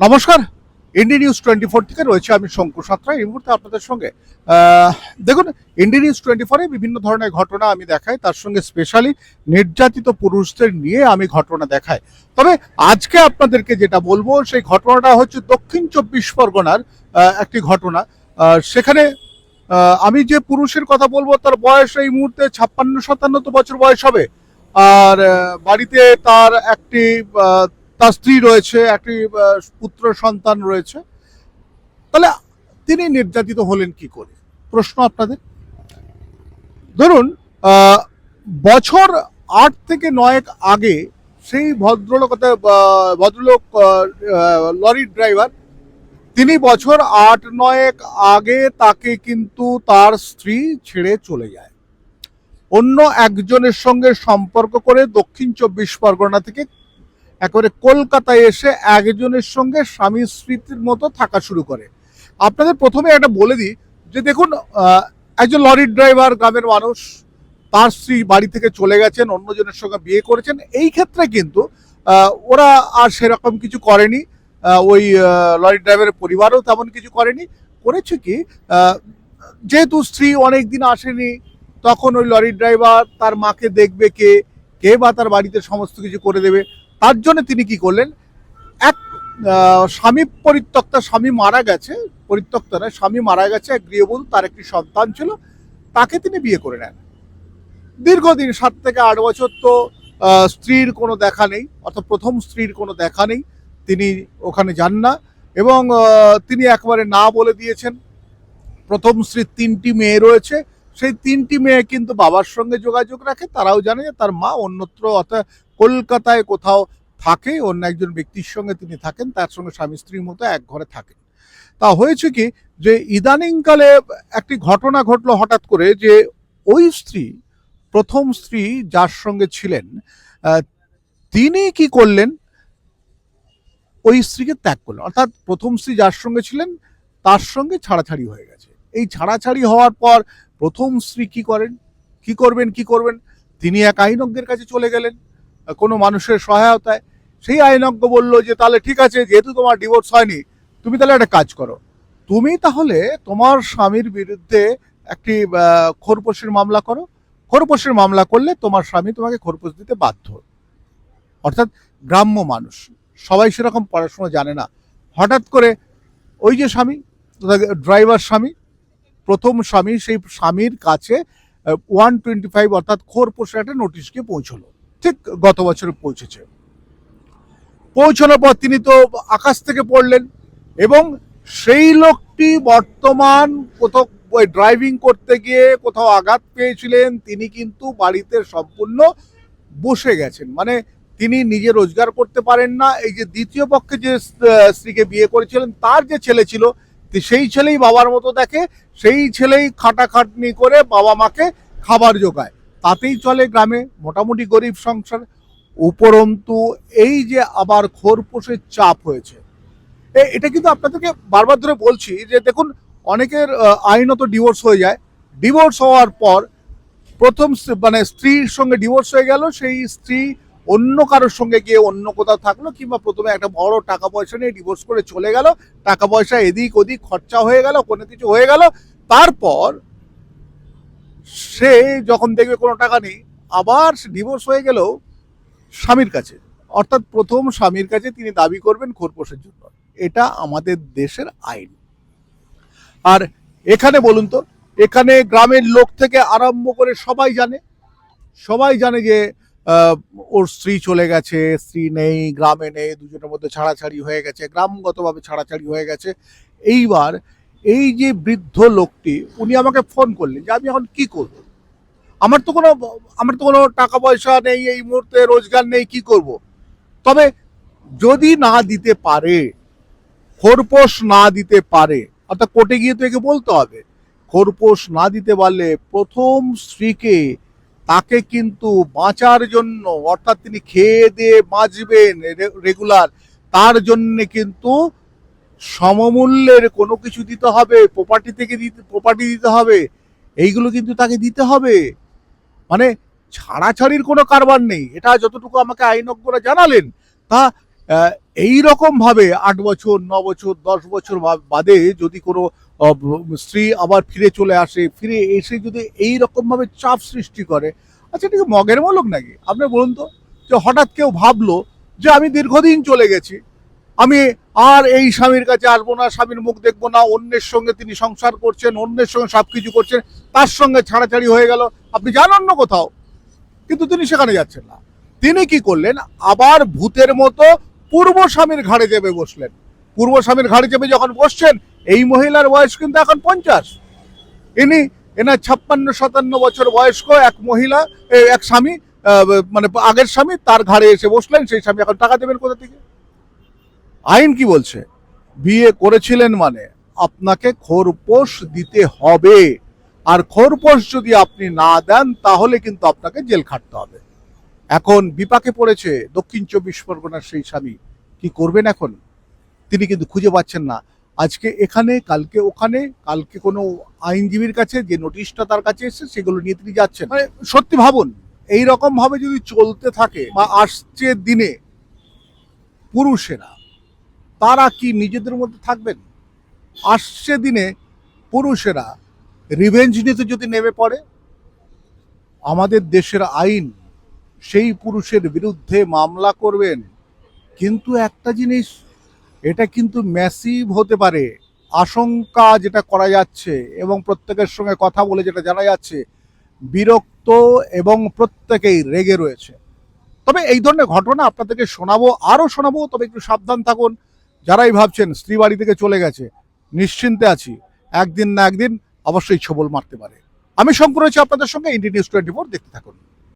নমস্কার। ইন্ডি news twenty four থেকে রয়েছে আমি শঙ্কু সাঁতরা। এই মুহূর্তে আপনাদের সঙ্গে দেখুন ইন্ডি নিউজ টোয়েন্টি ফোরে বিভিন্ন ধরনের ঘটনা আমি দেখাই। তার সঙ্গে স্পেশালি নির্যাতিত পুরুষদের নিয়ে আমি ঘটনা দেখাই। তবে আজকে আপনাদেরকে যেটা বলব, সেই ঘটনাটা হচ্ছে দক্ষিণ চব্বিশ পরগনার একটি ঘটনা। সেখানে আমি যে পুরুষের কথা বলব, তার বয়স এই মুহূর্তে ছাপ্পান্ন সাতান্ন বছর বয়স হবে। আর বাড়িতে তার একটি তার স্ত্রী রয়েছে, একটি পুত্র সন্তান রয়েছে। তাহলে তিনি নির্যাতিত হলেন কি করে? প্রশ্ন আপনাদের। ধরুন বছর আট থেকে নয়েক আগে সেই ভদ্রলোক ভদ্রলোক লরির ড্রাইভার, তিনি বছর আট নয়েক আগে তাকে কিন্তু তার স্ত্রী ছেড়ে চলে যায়। অন্য একজনের সঙ্গে সম্পর্ক করে দক্ষিণ চব্বিশ পরগনা থেকে একেবারে কলকাতায় এসে একজনের সঙ্গে স্বামী স্মৃতির মতো থাকা শুরু করে। আপনাদের প্রথমে একটা বলে দিই যে দেখুন একজন লরির ড্রাইভার, গ্রামের মানুষ, তার স্ত্রী বাড়ি থেকে চলে গেছেন, অন্যজনের সঙ্গে বিয়ে করেছেন। এই ক্ষেত্রে কিন্তু ওরা আর সেরকম কিছু করেনি। ওই লরি ড্রাইভারের পরিবারও তেমন কিছু করেনি। করেছে কি যেহেতু স্ত্রী অনেক দিন আসেনি, তখন ওই লরি ড্রাইভার তার মাকে দেখবে কে কে বা তার বাড়িতে সমস্ত কিছু করে দেবে। তার জন্য তিনি কি করলেন? এক স্বামী পরিত্যক্তা স্বামী মারা গেছে পরিত্যক্তা নয় স্বামী মারা গেছে, এক গৃহবধূ, তার একটি সন্তান ছিল, তাকে তিনি বিয়ে করে নেন। দীর্ঘদিন, সাত থেকে আট বছর তো স্ত্রীর কোনো দেখা নেই, অর্থাৎ প্রথম স্ত্রীর কোনো দেখা নেই, তিনি ওখানে যান না এবং তিনি একবারে না বলে দিয়েছেন। প্রথম স্ত্রীর তিনটি মেয়ে রয়েছে সেই তিনটি মেয়ে কিন্তু বাবার সঙ্গে যোগাযোগ রাখে, তারাও জানে যে তার মা অন্যত্র অর্থাৎ কলকাতায় কোথাও থাকে, অন্য একজন ব্যক্তির সঙ্গে তিনি থাকেন, তার সঙ্গে স্বামী স্ত্রীর মতো এক ঘরে থাকেন। তা হয়েছে কি যে ইদানিংকালে একটি ঘটনা ঘটলো হঠাৎ করে যে ওই স্ত্রী, প্রথম স্ত্রী যার সঙ্গে ছিলেন তিনি কি করলেন? ওই স্ত্রীকে ত্যাগ করলেন। অর্থাৎ প্রথম স্ত্রী যার সঙ্গে ছিলেন, তার সঙ্গে ছাড়াছাড়ি হয়ে গেছে। এই ছাড়াছাড়ি হওয়ার পর প্রথম স্ত্রী কি করেন? কি করবেন কি করবেন? তিনি এক আইনজ্ঞের কাছে চলে গেলেন, কোনো মানুষের সহায়তায়। সেই আইনজ্ঞ বলল যে, তাহলে ঠিক আছে, যেহেতু তোমার ডিভোর্স হয়নি, তুমি তাহলে একটা কাজ করো। তুমি তাহলে তোমার স্বামীর বিরুদ্ধে একটি খোরপোশের মামলা করো। খোরপোশের মামলা করলে তোমার স্বামী তোমাকে খোরপোশ দিতে বাধ্য। অর্থাৎ গ্রাম্য মানুষ, সবাই সেরকম পড়াশোনা জানে না। হঠাৎ করে ওই যে স্বামী ড্রাইভার স্বামী প্রথম স্বামী, সেই স্বামীর কাছে ওয়ান টোয়েন্টি ফাইভ অর্থাৎ খোরপোশের একটা নোটিশ গিয়ে পৌঁছলো। ঠিক গত বছর পৌঁছেছে। পৌঁছানোর পর তিনি তো আকাশ থেকে পড়লেন এবং সেই লোকটি বর্তমান কোথাও ড্রাইভিং করতে গিয়ে কোথাও আঘাত পেয়েছিলেন। তিনি কিন্তু বাড়িতে সম্পূর্ণ বসে গেছেন। মানে তিনি নিজে রোজগার করতে পারেন না। এই যে দ্বিতীয় পক্ষে যে স্ত্রীকে বিয়ে করেছিলেন, তার যে ছেলে ছিল সেই ছেলেই বাবার মতো দেখে, সেই ছেলেই খাটাখাটনি করে বাবা মাকে খাবার জোগায়। তাতেই চলে গ্রামে মোটামুটি গরিব সংসার। উপরন্তু এই যে আবার খোরপোশের চাপ হয়েছে এটা কিন্তু আপনাদেরকে বারবার ধরে বলছি যে দেখুন, অনেকের আইনত ডিভোর্স হয়ে যায়। ডিভোর্স হওয়ার পর প্রথম মানে স্ত্রীর সঙ্গে ডিভোর্স হয়ে গেল, সেই স্ত্রী অন্য কারোর সঙ্গে গিয়ে অন্য কোথাও থাকল কিংবা প্রথমে একটা বড় টাকা পয়সা নিয়ে ডিভোর্স করে চলে গেল, টাকা পয়সা এদিক ওদিক খরচা হয়ে গেল, কোনো কিছু হয়ে গেল। তারপর সে যখন দেখবে কোনো টাকা নেই, আবার ডিভোর্স হয়ে গেলেও স্বামীর কাছে। অর্থাৎ প্রথম স্বামীর কাছে তিনি দাবি করবেন খোরপোশের জন্য। এটা আমাদের দেশের আইন। আর এখানে বলুন তো, এখানে গ্রামের লোক থেকে আরম্ভ করে সবাই জানে সবাই জানে যে ওর স্ত্রী চলে গেছে, স্ত্রী নেই, গ্রামে নেই, দুজনের মধ্যে ছাড়াছাড়ি হয়ে গেছে, গ্রামগতভাবে ছাড়াছাড়ি হয়ে গেছে। এইবার এই যে বৃদ্ধ লোকটি, উনি আমাকে ফোন করলেন যে, আমি এখন কি করব? আমার তো কোনো, আমার তো কোনো টাকা পয়সা নেই, এই মুহূর্তে রোজগার নেই, কি করব? তবে যদি না দিতে পারে, খোরপোশ না দিতে পারে, অর্থাৎ কোর্টে গিয়ে তো একে বলতে হবে, খোরপোশ না দিতে পারলে প্রথম স্ত্রীকে তাকে কিন্তু বাঁচার জন্য, অর্থাৎ তিনি খেয়ে দিয়ে বাঁচবেন রেগুলার, তার জন্য কিন্তু সমমূল্যের কোনো কিছু দিতে হবে প্রপার্টি থেকে দিতে প্রপার্টি দিতে হবে, এইগুলো কিন্তু তাকে দিতে হবে। মানে ছাড়াছাড়ির কোনো কারবার নেই। এটা যতটুকু আমাকে আইনজ্ঞরা জানালেন, তা এই ভাবে আট বছর, ন বছর, দশ বছর বাদে যদি কোনো স্ত্রী আবার ফিরে চলে আসে, ফিরে এসে যদি এই রকম ভাবে চাপ সৃষ্টি করে আচ্ছা ঠিক মগের মলক নাকি? আপনি বলুন তো, যে হঠাৎ কেউ ভাবলো যে আমি দীর্ঘদিন চলে গেছি, আমি আর এই স্বামীর কাছে আসব না, স্বামীর মুখ দেখব না, অন্যের সঙ্গে তিনি সংসার করছেন, অন্যের সঙ্গে সব কিছু করছেন, তার সঙ্গে ছাড়াছাড়ি হয়ে গেল, আপনি যান অন্য কোথাও। কিন্তু তিনি সেখানে যাচ্ছেন না। তিনি কি করলেন? আবার ভূতের মতো পূর্ব স্বামীর ঘাড়ে চেপে বসলেন। পূর্ব স্বামীর ঘাড়ে চেপে যখন বসছেন, এই মহিলার বয়স কিন্তু এখন পঞ্চাশ। ইনি এনার ছাপ্পান্ন, সাতান্ন বছর বয়স্ক এক মহিলা এক স্বামী মানে আগের স্বামী, তার ঘাড়ে এসে বসলেন, সেই স্বামী এখন টাকা দেবেন কোথা থেকে? আইন কি বলছে? বিয়ে করেছিলেন মানে আপনাকে খোরপোশ দিতে হবে। আর খোরপোশ যদি আপনি না দেন, তাহলে কিন্তু আপনাকে জেল খাটতে হবে। এখন বিপাকে পড়েছে দক্ষিণ চব্বিশ পরগনার সেই স্বামী। কি করবেন এখন? তিনি কিন্তু খুঁজে পাচ্ছেন না। আজকে এখানে, কালকে ওখানে, কালকে কোনো আইনজীবীর কাছে যে নোটিশটা তার কাছে এসেছে, সেগুলো নিয়ে তিনি যাচ্ছেন। মানে সত্যি ভাবুন এই ভাবে যদি চলতে থাকে বা আসছে দিনে পুরুষেরা, তারা কি নিজেদের মধ্যে থাকবেন? আসছে দিনে পুরুষেরা রিভেঞ্জ নিতে যদি নেমে পড়ে, আমাদের দেশের আইন সেই পুরুষের বিরুদ্ধে মামলা করবেন। কিন্তু একটা জিনিস, এটা কিন্তু ম্যাসিভ হতে পারে। আশঙ্কা যেটা করা যাচ্ছে এবং প্রত্যেকের সঙ্গে কথা বলে যেটা জানা যাচ্ছে, বিরক্ত এবং প্রত্যেকেই রেগে রয়েছে। তবে এই ধরনের ঘটনা আপনাদেরকে শোনাবো আরও শোনাবো, তবে একটু সাবধান থাকুন। যারাই ভাবছেন স্ত্রী বাড়ি থেকে চলে গেছে, নিশ্চিন্তে আছি। একদিন না একদিন অবশ্যই ছবল মারতে পারে। আমি শঙ্কর হয়েছি আপনাদের সঙ্গে ইন্ডিয়া নিউজ টোয়েন্টি ফোর দেখতে থাকুন।